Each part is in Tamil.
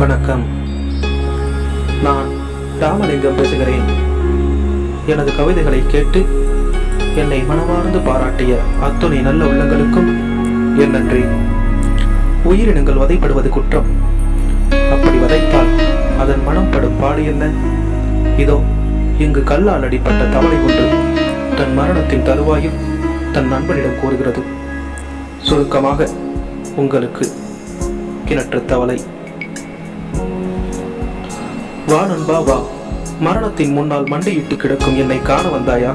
வணக்கம். நான் ராமலிங்கம் பேசுகிறேன். எனது கவிதைகளை கேட்டு என்னை மனமார்ந்து பாராட்டிய அத்துணை நல்ல உள்ளங்களுக்கும் என் நன்றி. உயிரினங்கள் வதைப்படுவது குற்றம். அப்படி வதைத்தால் அதன் மனம் படும் பாடு என்ன? இதோ இங்கு கல்லால் அடிப்பட்ட தவளை ஒன்று தன் மரணத்தின் தருவாயில் தன் நண்பனிடம் கூறுகிறது. சுருக்கமாக உங்களுக்கு கிணற்று தவளை. வா நண்பா வா மரணத்தின் முன்னால் மண்டையிட்டு கிடக்கும் என்னை காண வந்தாயா?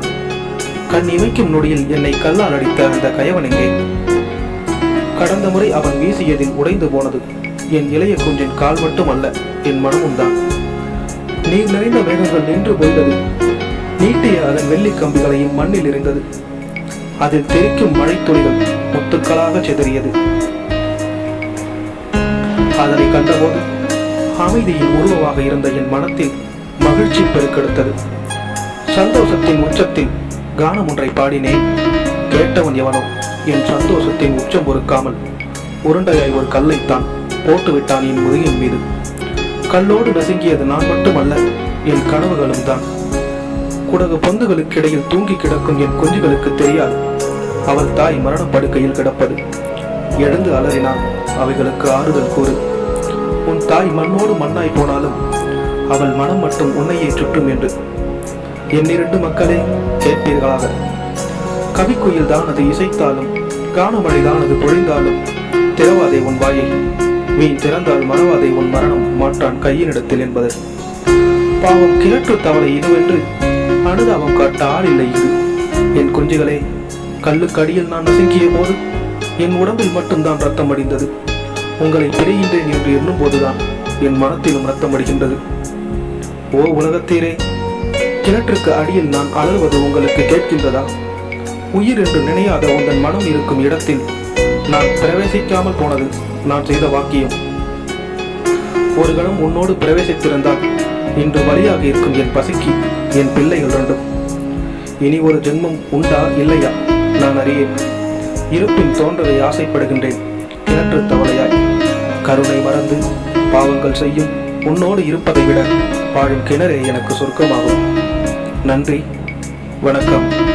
கண் இமைக்கும் நொடியில் என்னை கல்லால் அடித்த அந்த கயவன் எங்கே? கடந்த முறை அவன் வீசியதில் உடைந்து போனது என் இளைய குஞ்சின் கால் மட்டும் அல்ல என் மனமும் தான். நீர் நிறைந்த மேகங்கள் நின்று போய்ந்தது நீட்டிய அதன் வெள்ளி கம்பிகளையும் மண்ணில் இருந்தது அதில் தெரிக்கும் மழைத்துளிகள் முத்துக்களாக சிதறியது. அதனை கண்டபோது அமைதியின் உருவமாக இருந்த என் மனத்தில் மகிழ்ச்சி பெருக்கெடுத்தது. சந்தோஷத்தின் உச்சத்தில் கானம் ஒன்றை பாடினேன். கேட்டவன் எவனோ என் சந்தோஷத்தின் உச்சம் பொறுக்காமல் உருண்டையாய் ஒரு கல்லைத்தான் போட்டுவிட்டான் என் முதுகின் மீது. கல்லோடு நசுங்கியது நான் மட்டுமல்ல என் கனவுகளும் தான். குடகு பொந்துகளுக்கு இடையில் தூங்கி கிடக்கும் என் குஞ்சுகளுக்கு தெரியாது. அவள் தாய் மரணப்படுக்கையில் கிடப்பது. எழுந்து அலறினான் அவைகளுக்கு ஆறுதல் கூறு. உன் தாய் மண்ணோடு மண்ணாய் போனாலும் அவள் மனம் மட்டும் உன்னையே சுட்டும் என்று. என்னிரண்டு மக்களே கேட்பீர்களாக? கவிக்குயில் தான் அது இசைத்தாலும் காணமழை தான் அது பொழிந்தாலும் திறவாதே உன் வாயை மீன் திறந்தால் மறவாதே உன் மரணம் மாற்றான் கையினிடத்தில் என்பது. பாவம் கிழற்று தவளை இதுவென்று அனுதாபம் காட்ட ஆள் இல்லை இது. என் குஞ்சுகளே கல்லுக்கு அடியில் நான் நசுங்கிய போது என் உடம்பில் மட்டும்தான் ரத்தம் அடிந்தது. உங்களை பிரிகின்றேன் என்று எண்ணும் போதுதான் என் மனத்திலும் ரத்தம் அடிக்கின்றது. ஓ உலகத்தீரே கிணற்றுக்கு அடியில் நான் அலறுவது உங்களுக்கு கேட்கின்றதா? உயிர் என்று நினையாத உங்கள் மனம் இருக்கும் இடத்தில் நான் பிரவேசிக்காமல் போனது நான் செய்த வாக்கியம். ஒரு கணம் உன்னோடு பிரவேசித்திருந்தால் இன்று வழியாக இருக்கும் என் பசிக்கு என் பிள்ளைகள் ரெண்டும் இனி ஒரு ஜென்மம் உண்டா இல்லையா? நான் அறியேன். இருப்பின் தோன்றதை ஆசைப்படுகின்றேன். கிணற்று தவளையாய். கருணை மறந்து பாவங்கள் செய்யும். உன்னோடு இருப்பதை விட வாழும் கிணறே எனக்கு சொர்க்கமாகும். நன்றி. வணக்கம்.